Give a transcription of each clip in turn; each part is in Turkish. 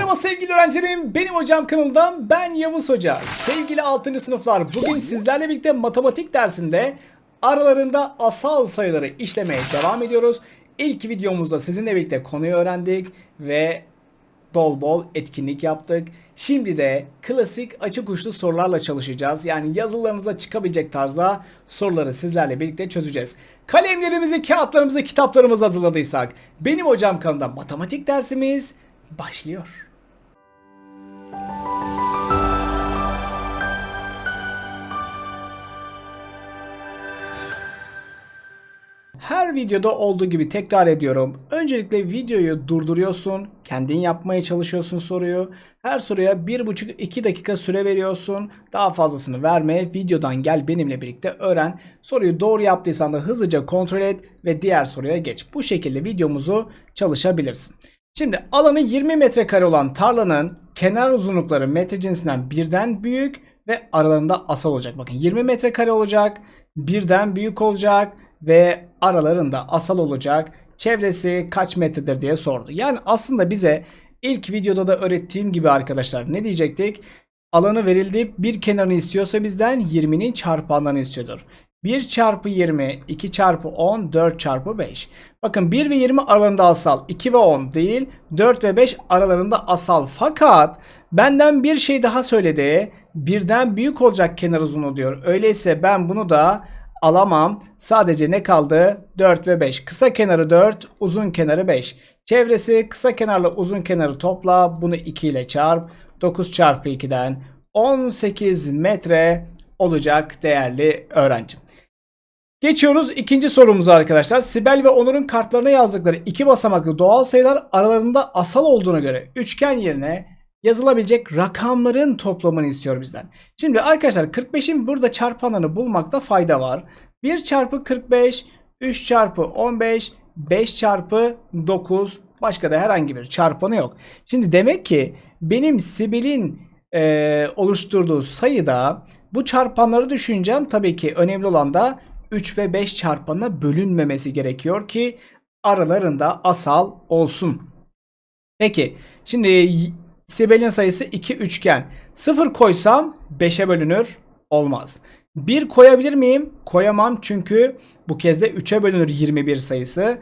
Merhaba sevgili öğrencilerim, benim hocam kanalından ben Yavuz Hoca. Sevgili 6. sınıflar, bugün sizlerle birlikte matematik dersinde aralarında asal sayıları işlemeye devam ediyoruz. İlk videomuzda sizinle birlikte konuyu öğrendik ve bol bol etkinlik yaptık. Şimdi de klasik açık uçlu sorularla çalışacağız. Yani yazılarınıza çıkabilecek tarzda soruları sizlerle birlikte çözeceğiz. Kalemlerimizi, kağıtlarımızı, kitaplarımızı hazırladıysak benim hocam kanalında matematik dersimiz başlıyor. Her videoda olduğu gibi tekrar ediyorum. Öncelikle videoyu durduruyorsun. Kendin yapmaya çalışıyorsun soruyu. Her soruya 1,5-2 dakika süre veriyorsun. Daha fazlasını verme. Videodan gel benimle birlikte öğren. Soruyu doğru yaptıysan da hızlıca kontrol et ve diğer soruya geç. Bu şekilde videomuzu çalışabilirsin. Şimdi alanı 20 metrekare olan tarlanın kenar uzunlukları metre cinsinden birden büyük ve aralarında asal olacak. Bakın 20 metrekare olacak, birden büyük olacak ve aralarında asal olacak. Çevresi kaç metredir diye sordu. Yani aslında bize ilk videoda da öğrettiğim gibi arkadaşlar ne diyecektik? Alanı verildi bir kenarını istiyorsa bizden 20'nin çarpanlarını istiyordur. 1 çarpı 20, 2 çarpı 10, 4 çarpı 5. Bakın 1 ve 20 aralarında asal. 2 ve 10 değil. 4 ve 5 aralarında asal. Fakat benden bir şey daha söyledi. Birden büyük olacak kenar uzunluğu diyor. Öyleyse ben bunu da alamam. Sadece ne kaldı? 4 ve 5. Kısa kenarı 4, uzun kenarı 5. Çevresi kısa kenarla uzun kenarı topla. Bunu 2 ile çarp. 9 çarpı 2'den 18 metre olacak değerli öğrencim. Geçiyoruz ikinci sorumuza arkadaşlar. Sibel ve Onur'un kartlarına yazdıkları iki basamaklı doğal sayılar aralarında asal olduğuna göre üçgen yerine yazılabilecek rakamların toplamını istiyor bizden. Şimdi arkadaşlar 45'in burada çarpanlarını bulmakta fayda var. 1 çarpı 45, 3 çarpı 15, 5 çarpı 9 başka da herhangi bir çarpanı yok. Şimdi demek ki benim Sibel'in e, oluşturduğu sayıda bu çarpanları düşüneceğim. Tabii ki önemli olan da 3 ve 5 çarpanına bölünmemesi gerekiyor ki aralarında asal olsun. Peki şimdi Sibel'in sayısı 2 üçgen. 0 koysam 5'e bölünür. Olmaz. 1 koyabilir miyim? Koyamam çünkü bu kez de 3'e bölünür 21 sayısı.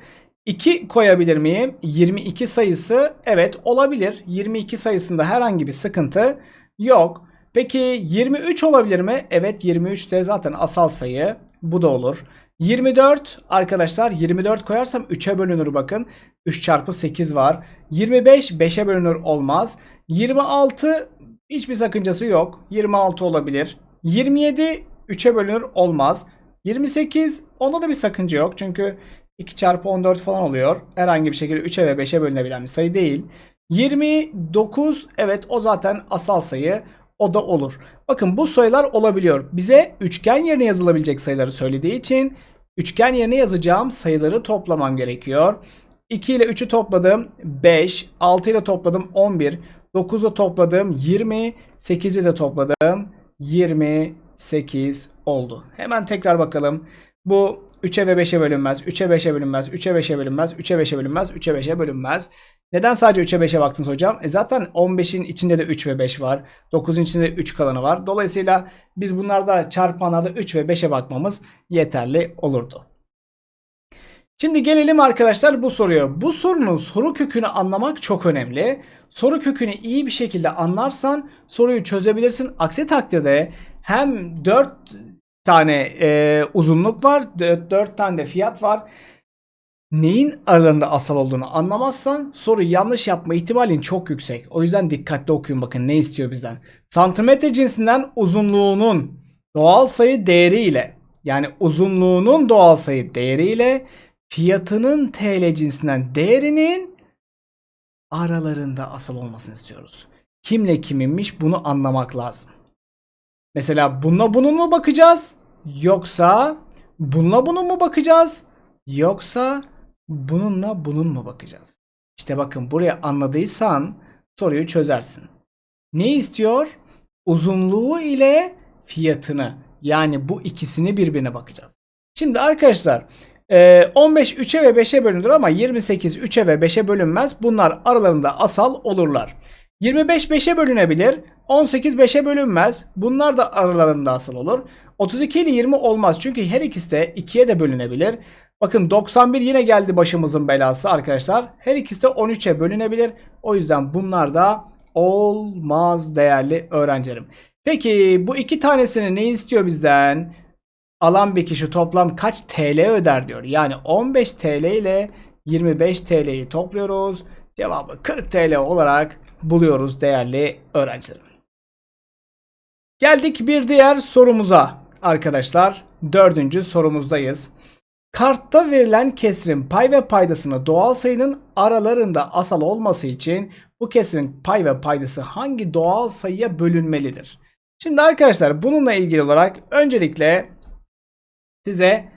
2 koyabilir miyim? 22 sayısı evet olabilir. 22 sayısında herhangi bir sıkıntı yok. Peki 23 olabilir mi? Evet 23 de zaten asal sayı. Bu da olur. 24 arkadaşlar 24 koyarsam 3'e bölünür bakın. 3 çarpı 8 var. 25 5'e bölünür olmaz. 26 hiçbir sakıncası yok. 26 olabilir. 27 3'e bölünür olmaz. 28 onda da bir sakınca yok. Çünkü 2 çarpı 14 falan oluyor. Herhangi bir şekilde 3'e ve 5'e bölünebilen bir sayı değil. 29 evet o zaten asal sayı. O da olur. Bakın bu sayılar olabiliyor. Bize üçgen yerine yazılabilecek sayıları söylediği için üçgen yerine yazacağım sayıları toplamam gerekiyor. 2 ile 3'ü topladım 5, 6 ile topladım 11, 9'u topladım 20, 8'i de topladım 28 oldu. Hemen tekrar bakalım. Bu 3'e ve 5'e bölünmez, 3'e 5'e bölünmez, 3'e 5'e bölünmez, 3'e 5'e bölünmez, 3'e 5'e bölünmez. Neden sadece 3'e 5'e baktınız hocam? E zaten 15'in içinde de 3 ve 5 var. 9'un içinde de 3 kalanı var. Dolayısıyla biz bunlarda çarpanlarda 3 ve 5'e bakmamız yeterli olurdu. Şimdi gelelim arkadaşlar bu soruya. Bu sorunun soru kökünü anlamak çok önemli. Soru kökünü iyi bir şekilde anlarsan soruyu çözebilirsin. Aksi takdirde hem 4 tane e, uzunluk var, 4, 4 tane de fiyat var neyin aralarında asal olduğunu anlamazsan soruyu yanlış yapma ihtimalin çok yüksek. O yüzden dikkatli okuyun bakın ne istiyor bizden. Santimetre cinsinden uzunluğunun doğal sayı değeri ile yani uzunluğunun doğal sayı değeri ile fiyatının TL cinsinden değerinin aralarında asal olmasını istiyoruz. Kimle kiminmiş bunu anlamak lazım. Mesela bununla bunun mu bakacağız? Yoksa bununla bunun mu bakacağız? Yoksa bununla bunun mu bakacağız? İşte bakın buraya anladıysan soruyu çözersin. Ne istiyor? Uzunluğu ile fiyatını. Yani bu ikisini birbirine bakacağız. Şimdi arkadaşlar 15 3'e ve 5'e bölünür ama 28 3'e ve 5'e bölünmez. Bunlar aralarında asal olurlar. 25 5'e bölünebilir. 18 5'e bölünmez. Bunlar da aralarında asıl olur. 32 ile 20 olmaz. Çünkü her ikisi de 2'ye de bölünebilir. Bakın 91 yine geldi başımızın belası arkadaşlar. Her ikisi de 13'e bölünebilir. O yüzden bunlar da olmaz değerli öğrencilerim. Peki bu iki tanesini ne istiyor bizden? Alan bir kişi toplam kaç TL öder diyor. Yani 15 TL ile 25 TL'yi topluyoruz. Cevabı 40 TL olarak buluyoruz değerli öğrencilerim. Geldik bir diğer sorumuza arkadaşlar. Dördüncü sorumuzdayız. Kartta verilen kesrin pay ve paydasını doğal sayının aralarında asal olması için bu kesrin pay ve paydası hangi doğal sayıya bölünmelidir? Şimdi arkadaşlar bununla ilgili olarak öncelikle size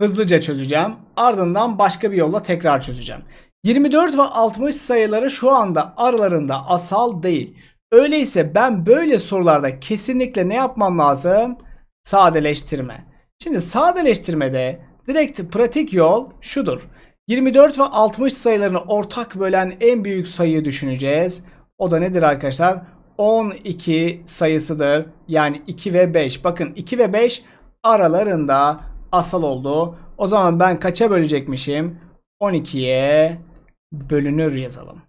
hızlıca çözeceğim. Ardından başka bir yolla tekrar çözeceğim. 24 ve 60 sayıları şu anda aralarında asal değil. Öyleyse ben böyle sorularda kesinlikle ne yapmam lazım? Sadeleştirme. Şimdi sadeleştirmede direkt pratik yol şudur. 24 ve 60 sayılarını ortak bölen en büyük sayıyı düşüneceğiz. O da nedir arkadaşlar? 12 sayısıdır. Yani 2 ve 5. Bakın 2 ve 5 aralarında asal oldu. O zaman ben kaça bölecekmişim? 12'ye bölünür yazalım.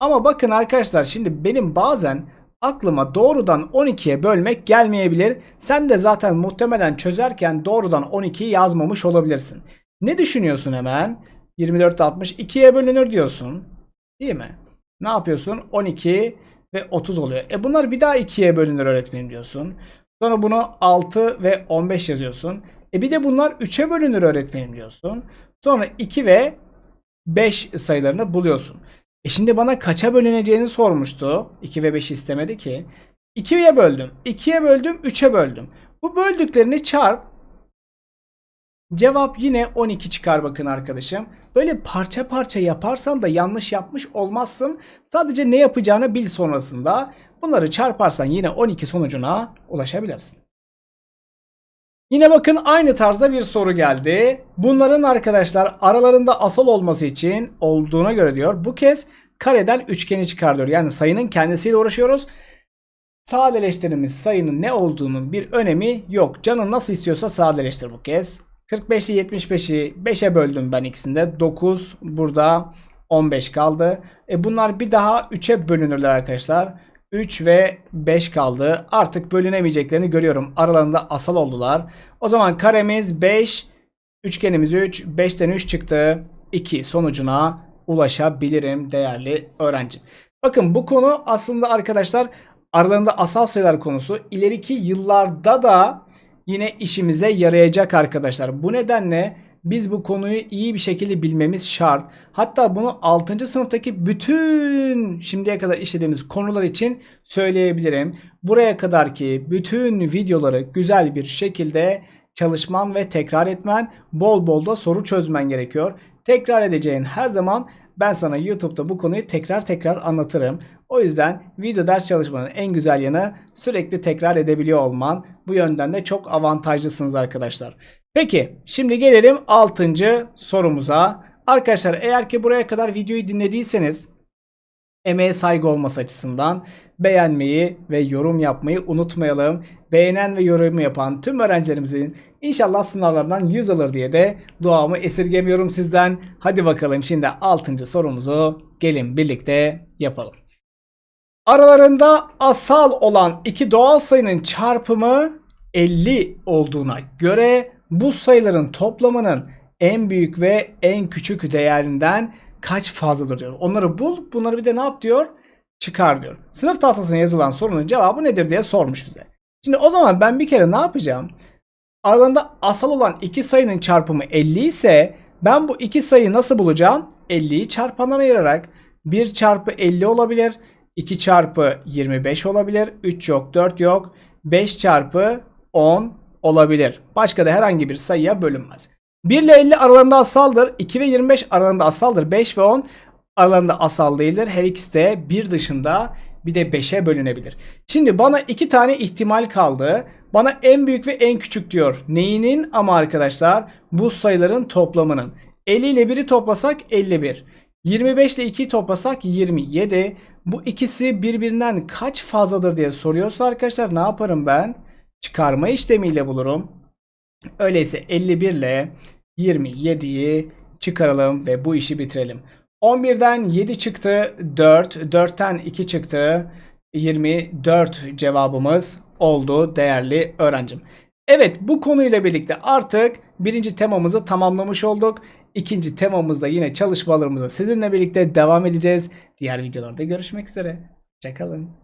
Ama bakın arkadaşlar şimdi benim bazen aklıma doğrudan 12'ye bölmek gelmeyebilir. Sen de zaten muhtemelen çözerken doğrudan 12'yi yazmamış olabilirsin. Ne düşünüyorsun hemen? 24 60 2'ye bölünür diyorsun. Değil mi? Ne yapıyorsun? 12 ve 30 oluyor. E bunlar bir daha 2'ye bölünür öğretmenim diyorsun. Sonra bunu 6 ve 15 yazıyorsun. E bir de bunlar 3'e bölünür öğretmenim diyorsun. Sonra 2 ve 5 sayılarını buluyorsun. E şimdi bana kaça bölüneceğini sormuştu. 2 ve 5 istemedi ki. 2'ye böldüm. 2'ye böldüm. 3'e böldüm. Bu böldüklerini çarp. Cevap yine 12 çıkar bakın arkadaşım. Böyle parça parça yaparsan da yanlış yapmış olmazsın. Sadece ne yapacağını bil sonrasında. Bunları çarparsan yine 12 sonucuna ulaşabilirsin. Yine bakın aynı tarzda bir soru geldi. Bunların arkadaşlar aralarında asal olması için olduğuna göre diyor. Bu kez kareden üçgeni çıkarıyor. Yani sayının kendisiyle uğraşıyoruz. Sadeleştirdiğimiz sayının ne olduğunun bir önemi yok. Canın nasıl istiyorsa sadeleştir bu kez. 45'i 75'i 5'e böldüm ben ikisinde. 9 burada 15 kaldı. E bunlar bir daha 3'e bölünürler arkadaşlar. 3 ve 5 kaldı. Artık bölünemeyeceklerini görüyorum. Aralarında asal oldular. O zaman karemiz 5, üçgenimiz 3, 5'ten 3 çıktı. 2 sonucuna ulaşabilirim değerli öğrenci. Bakın bu konu aslında arkadaşlar aralarında asal sayılar konusu ileriki yıllarda da yine işimize yarayacak arkadaşlar. Bu nedenle biz bu konuyu iyi bir şekilde bilmemiz şart. Hatta bunu 6. sınıftaki bütün şimdiye kadar işlediğimiz konular için söyleyebilirim. Buraya kadar ki bütün videoları güzel bir şekilde çalışman ve tekrar etmen, bol bol da soru çözmen gerekiyor. Tekrar edeceğin her zaman ben sana YouTube'da bu konuyu tekrar tekrar anlatırım. O yüzden video ders çalışmanın en güzel yanı sürekli tekrar edebiliyor olman. Bu yönden de çok avantajlısınız arkadaşlar. Peki şimdi gelelim 6. sorumuza. Arkadaşlar eğer ki buraya kadar videoyu dinlediyseniz emeğe saygı olması açısından beğenmeyi ve yorum yapmayı unutmayalım. Beğenen ve yorum yapan tüm öğrencilerimizin inşallah sınavlardan 100 alır diye de duamı esirgemiyorum sizden. Hadi bakalım şimdi 6. sorumuzu gelin birlikte yapalım. Aralarında asal olan iki doğal sayının çarpımı 50 olduğuna göre bu sayıların toplamının en büyük ve en küçük değerinden kaç fazladır diyor. Onları bul, bunları bir de ne yap diyor? Çıkar diyor. Sınıf tahtasına yazılan sorunun cevabı nedir diye sormuş bize. Şimdi o zaman ben bir kere ne yapacağım? Aralarında asal olan iki sayının çarpımı 50 ise ben bu iki sayıyı nasıl bulacağım? 50'yi çarpandan ayırarak 1 çarpı 50 olabilir. 2 çarpı 25 olabilir. 3 yok 4 yok. 5 çarpı 10 olabilir. Başka da herhangi bir sayıya bölünmez. 1 ile 50 aralarında asaldır. 2 ve 25 aralarında asaldır. 5 ve 10 aralarında asal değildir. Her ikisi de 1 dışında bir de 5'e bölünebilir. Şimdi bana iki tane ihtimal kaldı. Bana en büyük ve en küçük diyor. Neyinin ama arkadaşlar bu sayıların toplamının. 50 ile 1'i toplasak 51. 25 ile 2'yi toplasak 27. Bu ikisi birbirinden kaç fazladır diye soruyorsa arkadaşlar ne yaparım ben? Çıkarma işlemiyle bulurum. Öyleyse 51 ile 27'yi çıkaralım ve bu işi bitirelim. 11'den 7 çıktı 4, 4'ten 2 çıktı 24 cevabımız oldu değerli öğrencim. Evet bu konuyla birlikte artık birinci temamızı tamamlamış olduk. İkinci temamızda yine çalışmalarımıza sizinle birlikte devam edeceğiz. Diğer videolarda görüşmek üzere. Hoşçakalın.